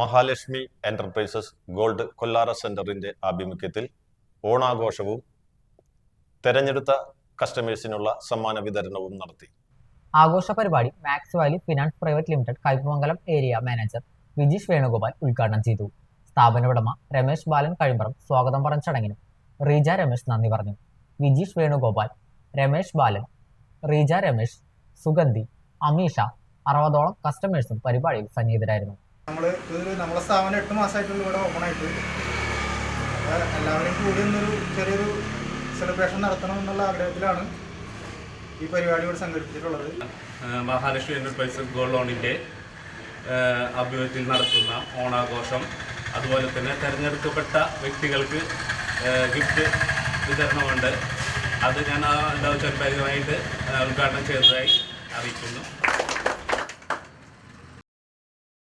Mahalakshmi enterprises gold Kollara സെന്ററിന്റെ ആഭിമുഖ്യത്തിൽ ഓണാഘോഷവും തെരഞ്ഞെടുത്ത കസ്റ്റമേഴ്സിനുള്ള സമ്മാന വിതരണവും നടത്തി. ആഘോഷ പരിപാടി Max Valley Finance Private Limited Kaipamangalam area manager Vijeesh Venugopal ഉദ്ഘാടനം ചെയ്തു. സ്ഥാപന ഉടമ രമേശ് ബാലൻ കഴിമ്പറം സ്വാഗതം പറഞ്ഞ ചടങ്ങിനും റീജ രമേശ് നന്ദി പറഞ്ഞു. വിജീഷ് വേണുഗോപാൽ രമേശ് ബാലൻ റീജ രമേശ് സുഗന്ധി അമീഷ അറുപതോളം കസ്റ്റമേഴ്സും പരിപാടിയിൽ സന്നിഹിതരായിരുന്നു. നമ്മൾ ഇതൊരു നമ്മളെ സ്ഥാപനം എട്ട് മാസമായിട്ടുള്ള ഇവിടെ ഓപ്പൺ ആയിട്ട്. എല്ലാവരും കൂടി ഒന്നൊരു ചെറിയൊരു സെലിബ്രേഷൻ നടത്തണം എന്നുള്ള ആഗ്രഹത്തിലാണ് ഈ പരിപാടി ഇവിടെ സംഘടിപ്പിച്ചിട്ടുള്ളത്. മഹാലക്ഷ്മി എന്റർപ്രൈസസ് ഗോൾഡ് ലോണിന്റെ അഭിമുഖത്തിൽ നടത്തുന്ന ഓണാഘോഷം അതുപോലെ തന്നെ തിരഞ്ഞെടുക്കപ്പെട്ട വ്യക്തികൾക്ക് ഗിഫ്റ്റ് വിതരണമുണ്ട്. അത് ഞാൻ വെച്ചാൽ പരിപാടിയായിട്ട് ഉദ്ഘാടനം ചെയ്തതായി അറിയിക്കുന്നു.